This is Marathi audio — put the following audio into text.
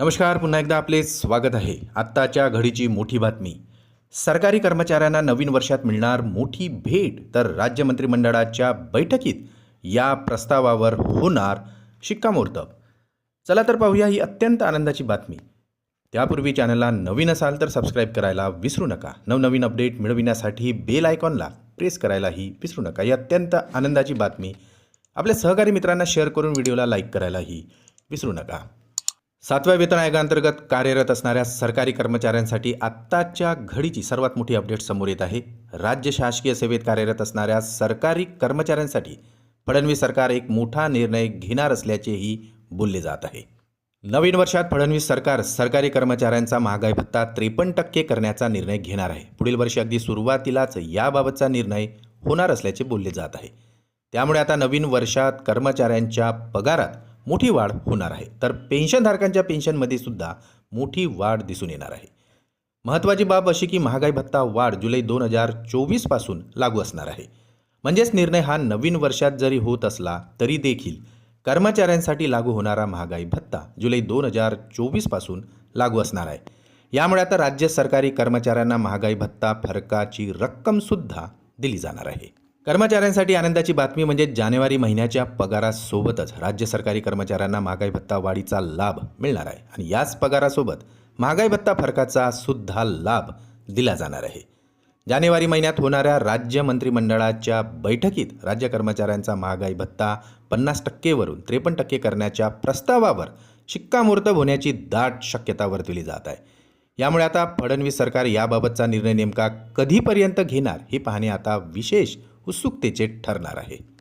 नमस्कार पुन्हा एकदा आपले स्वागत आहे. आत्ताच्या घडीची मोठी बातमी. सरकारी कर्मचाऱ्यांना नवीन वर्षात मिळणार मोठी भेट तर राज्य मंत्रिमंडळाच्या बैठकीत या प्रस्तावावर होणार शिक्कामोर्तब. चला तर पाहूया ही अत्यंत आनंदाची बातमी. त्यापूर्वी चॅनलला नवीन असाल तर सबस्क्राईब करायला विसरू नका. नवनवीन अपडेट मिळविण्यासाठी बेल आयकॉनला प्रेस करायलाही विसरू नका. ही अत्यंत आनंदाची बातमी. आपल्या सहकारी मित्रांना शेअर करून व्हिडिओला लाईक करायलाही विसरू नका. सातव्या वेतन आयोगाअंतर्गत कार्यरत असणाऱ्या सरकारी कर्मचाऱ्यांसाठी आत्ताच्या घडीची सर्वात मोठी अपडेट समोर येत आहे. राज्य शासकीय सेवेत कार्यरत असणाऱ्या सरकारी कर्मचाऱ्यांसाठी फडणवीस सरकार एक मोठा निर्णय घेणार असल्याचेही बोलले जात आहे. नवीन वर्षात फडणवीस सरकार सरकारी कर्मचाऱ्यांचा महागाई भत्ता त्रेपन्न टक्के करण्याचा निर्णय घेणार आहे. पुढील वर्षी अगदी सुरुवातीलाच याबाबतचा निर्णय होणार असल्याचे बोलले जात आहे. त्यामुळे आता नवीन वर्षात कर्मचाऱ्यांच्या पगारात मोठी वाढ होणार आहे. तर पेन्शनधारकांच्या पेन्शनमध्ये सुद्धा मोठी वाढ दिसून येणार आहे. महत्त्वाची बाब अशी की महागाई भत्ता वाढ जुलै दोन हजार चोवीसपासून लागू असणार आहे. म्हणजेच निर्णय हा नवीन वर्षात जरी होत असला तरी देखील कर्मचाऱ्यांसाठी लागू होणारा महागाई भत्ता जुलै दोन हजार चोवीसपासून लागू असणार आहे. यामुळे आता राज्य सरकारी कर्मचाऱ्यांना महागाई भत्ता फरकाची रक्कमसुद्धा दिली जाणार आहे. कर्मचाऱ्यांसाठी आनंदाची बातमी म्हणजे जानेवारी महिन्याच्या पगारासोबतच राज्य सरकारी कर्मचाऱ्यांना महागाई भत्ता वाढीचा लाभ मिळणार आहे. आणि याच पगारासोबत महागाई भत्ता फरकाचा सुद्धा लाभ दिला जाणार आहे. जानेवारी महिन्यात होणाऱ्या राज्य मंत्रिमंडळाच्या बैठकीत राज्य कर्मचाऱ्यांचा महागाई भत्ता पन्नास टक्केवरून त्रेपन्न टक्के करण्याच्या प्रस्तावावर शिक्कामोर्तब होण्याची दाट शक्यता वर्तवली जात आहे. यामुळे आता फडणवीस सरकार याबाबतचा निर्णय नेमका कधीपर्यंत घेणार हे पाहणे आता विशेष उत्सुकतेचे ठरणार आहे.